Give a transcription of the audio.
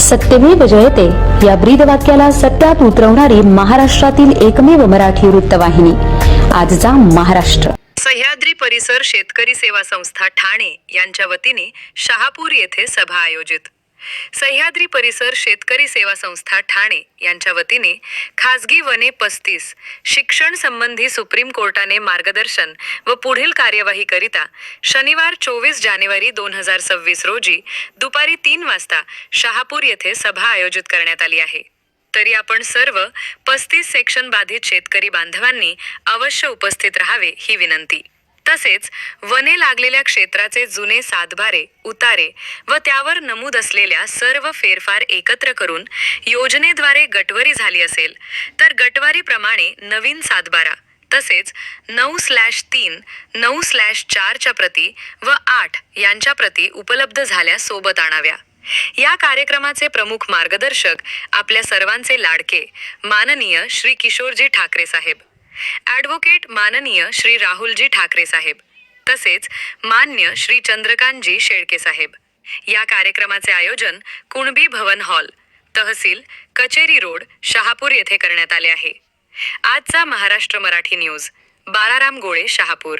सत्यमेव जयते या ब्रीद वाक्याला सत्यात उतरवणारी महाराष्ट्रातील एकमेव मराठी वृत्तवाहिनी आजचा महाराष्ट्र. सह्याद्री परिसर शेतकरी सेवा संस्था ठाणे यांच्या वतीने शहापूर येथे सभा आयोजित. सह्याद्री परिसर शेतकरी सेवा संस्था ठाणे यांच्या वतीने खासगी वने पस्तीस शिक्षण संबंधी सुप्रीम कोर्टाने मार्गदर्शन व पुढील कार्यवाही करिता शनिवार चोवीस जानेवारी दोन हजार सव्वीस रोजी दुपारी तीन वाजता शहापूर येथे सभा आयोजित करण्यात आली आहे. तरी आपण सर्व पस्तीस सेक्शन बाधित शेतकरी बांधवांनी अवश्य उपस्थित राहावे ही विनंती. तसेच वने लागलेल्या क्षेत्राचे जुने सातबारे उतारे व त्यावर नमूद असलेल्या सर्व फेरफार एकत्र करून योजनेद्वारे गटवरी झाली असेल तर गटवारीप्रमाणे नवीन सातबारा तसेच नऊ स्लॅश तीन नऊ स्लॅश चारच्या प्रती व आठ यांच्या प्रती उपलब्ध झाल्या सोबत आणाव्या. या कार्यक्रमाचे प्रमुख मार्गदर्शक आपल्या सर्वांचे लाडके माननीय श्री किशोरजी ठाकरे साहेब. ॲडव्होकेट माननीय श्री राहुलजी ठाकरे साहेब तसेच मान्य श्री चंद्रकांतजी शेळके साहेब. या कार्यक्रमाचे आयोजन कुणबी भवन हॉल तहसील कचेरी रोड शहापूर येथे करण्यात आले आहे. आजचा महाराष्ट्र मराठी न्यूज बाराराम गोळे शहापूर.